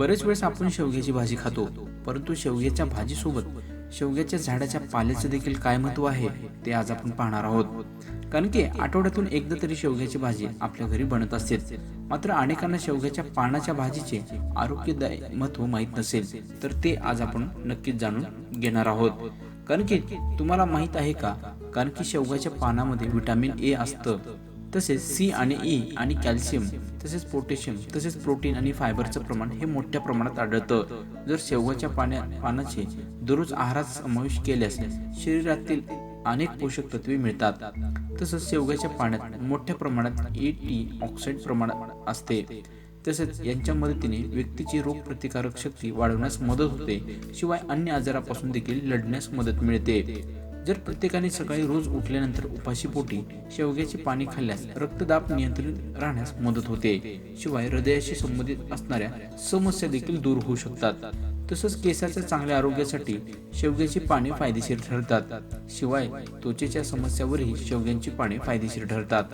बरेच वेळेस आपण शेवग्याची भाजी खातो परंतु शेवग्याच्या भाजीसोबत शेवग्याच्या झाडाच्या पाल्याचं देखील काय महत्त्व आहे ते आज आपण पाहणार आहोत. कारण की आठवड्यातून एकदा तरी शेवग्याची भाजी आपल्या घरी बनत असते. मात्र अनेकांना शेवग्याच्या पानाच्या भाजीचे आरोग्यदायी महत्त्व माहीत नसेल तर ते आज आपण नक्कीच जाणून घेणार आहोत. कारण की तुम्हाला माहीत आहे का? कारण की शेवग्याच्या पानामध्ये विटॅमिन ए असतं. तसेच सी आणि ई आणि कॅल्शियम तसेच पोटॅशियम तसेच प्रोटीन आणि फायबरचं प्रमाण हे मोठ्या प्रमाणात आढळतं. जर शेवगाच्या पाण्या पानाचे दररोज आहारात समावेश केल्यास शरीरातील अनेक पोषक तत्वे मिळतात. तसंच शेवग्याच्या पाण्यात मोठ्या प्रमाणात ए टी ऑक्साईड प्रमाणात असते. तसेच यांच्या मदतीने व्यक्तीची रोगप्रतिकारक शक्ती वाढवण्यास मदत होते. शिवाय अन्य आजारापासून देखील लढण्यास मदत मिळते. जर प्रत्येकाने सकाळी रोज उठल्यानंतर उपाशी पोटी शेवग्याची पाणी खाल्ल्यास रक्तदाब नियंत्रित राहण्यास मदत होते. शिवाय हृदयाशी संबंधित असणाऱ्या समस्या देखील दूर होऊ शकतात. तसंच केसाच्या चांगल्या आरोग्यासाठी शेवग्याची पाने फायदेशीर ठरतात. शिवाय त्वचेच्या समस्यावरही शेवग्यांची पाने फायदेशीर ठरतात.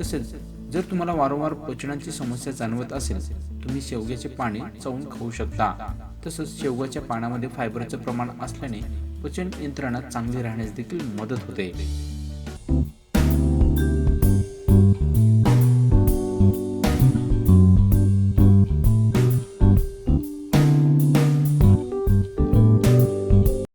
तसेच जर तुम्हाला वारंवार पचनाची समस्या जाणवत असेल तुम्ही शेवग्याचे पाने चावून खाऊ शकता. तसंच शेवगाच्या पाण्यामध्ये फायबरचं प्रमाण असल्याने पचन यंत्रणा चांगली राहण्यास देखील मदत होते.